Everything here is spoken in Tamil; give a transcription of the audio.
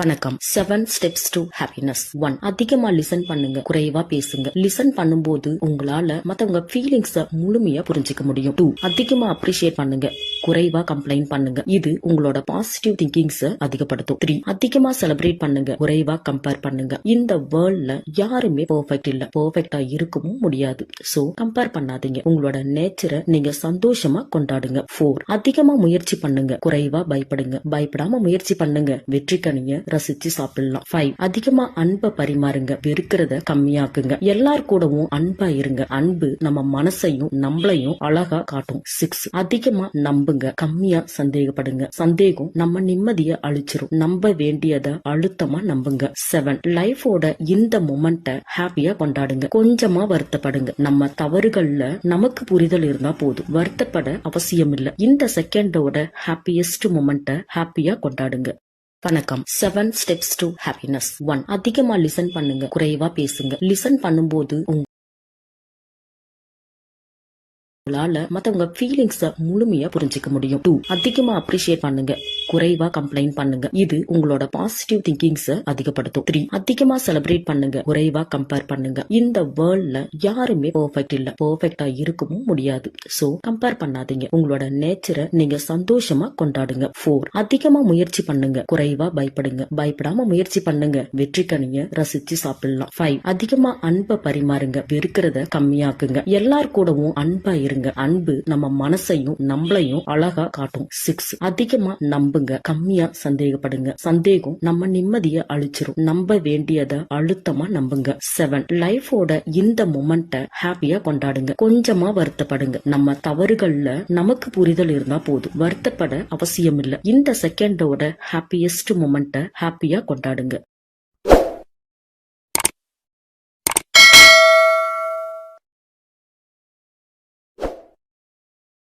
வணக்கம். Seven steps to happiness one அதிகமா லிசன் பண்ணுங்க. குறைவா பேசுங்க. லிசன் பண்ணும்போது உங்களால மத்தவங்க ஃபீலிங்ஸ முழுமையா புரிஞ்சுக்க முடியும். டூ அதிகமா அப்ரிஷியேட் பண்ணுங்க. குறைவா கம்ப்ளைண்ட் பண்ணுங்க. இது உங்களோட பாசிட்டிவ் திங்கிங்ஸ அதிகப்படுத்தும். த்ரீ அதிகமா செலிப்ரேட் பண்ணுங்க. குறைவா கம்பேர் பண்ணுங்க. இந்த வேர்ல்ட்ல யாருமே பெர்ஃபெக்ட் இல்ல. பெர்ஃபெக்டா இருக்கவும் முடியாது. சோ கம்பேர் பண்ணாதீங்க. உங்களோட நேச்சரை நீங்க சந்தோஷமா கொண்டாடுங்க. ஃபோர் அதிகமா முயற்சி பண்ணுங்க. குறைவா பயப்படுங்க. பயப்படாம முயற்சி பண்ணுங்க. வெற்றி கனிய ரசிச்சு சாப்பிடலாம். ஃபைவ் அதிகமா அன்பை பரிமாறுங்க. வெறுக்கிறத கம்மியாக்குங்க. எல்லார் கூடவும் அன்பா இருங்க. அன்பு நம்ம மனசையும் நம்மளையும் அழகா காட்டும். சிக்ஸ் அதிகமா நம்புங்க. கம்மியா சந்தேகப்படுங்க. சந்தேகம் நம்ம நிம்மதிய அழிச்சிரும். நம்ப வேண்டியத அழுத்தமா நம்புங்க. செவன் லைஃபோட இந்த மொமெண்ட ஹாப்பியா கொண்டாடுங்க. கொஞ்சமா வருத்தப்படுங்க. நம்ம தவறுகள்ல நமக்கு புரிதல் இருந்தா போதும். வருத்தப்பட அவசியம் இல்ல இந்த செகண்டோட ஹாப்பியஸ்ட் மொமெண்ட ஹாப்பியா கொண்டாடுங்க. வணக்கம். Seven steps to happiness one அதிகமா லிசன் பண்ணுங்க. குறைவா பேசுங்க. லிசன் பண்ணும்போது உங்களால மத்தவங்க ஃபீலிங்ஸ முழுமையா புரிஞ்சுக்க முடியும். டூ அதிகமா அப்ரிஷியேட் பண்ணுங்க. குறைவா கம்ப்ளைண்ட் பண்ணுங்க. இது உங்களோட பாசிட்டிவ் திங்கிங்ஸ அதிகப்படுத்தும். த்ரீ அதிகமா செலிப்ரேட் பண்ணுங்க. குறைவா கம்பேர் பண்ணுங்க. இந்த வேர்ல்ட்ல யாருமே பெர்ஃபெக்ட் இல்ல. பெர்ஃபெக்டா இருக்கவும் முடியாது. சோ கம்பேர் பண்ணாதீங்க. உங்களோட நேச்சரை நீங்க சந்தோஷமா கொண்டாடுங்க. ஃபோர் அதிகமா முயற்சி பண்ணுங்க. குறைவா பயப்படுங்க. பயப்படாம முயற்சி பண்ணுங்க. வெற்றி கனிய ரசிச்சு சாப்பிடலாம். ஃபைவ் அதிகமா அன்பை பரிமாறுங்க. வெறுக்கிறத கம்மியாக்குங்க. எல்லார் கூடவும் அன்பா இருங்க. அன்பு நம்ம மனசையும் நம்மளையும் அழகா காட்டும். சிக்ஸ் அதிகமா நம்புங்க. கம்மியா சந்தேகப்படுங்க. சந்தேகம் நம்ம நிம்மதிய அழிச்சிரும். நம்ப வேண்டியத அழுத்தமா நம்புங்க. செவன் லைஃபோட இந்த மொமெண்ட ஹாப்பியா கொண்டாடுங்க. கொஞ்சமா வருத்தப்படுங்க. நம்ம தவறுகள்ல நமக்கு புரிதல் இருந்தா போதும். வருத்தப்பட அவசியம் இல்ல இந்த செகண்டோட ஹாப்பியஸ்ட் மூமெண்ட்டை ஹாப்பியா கொண்டாடுங்க.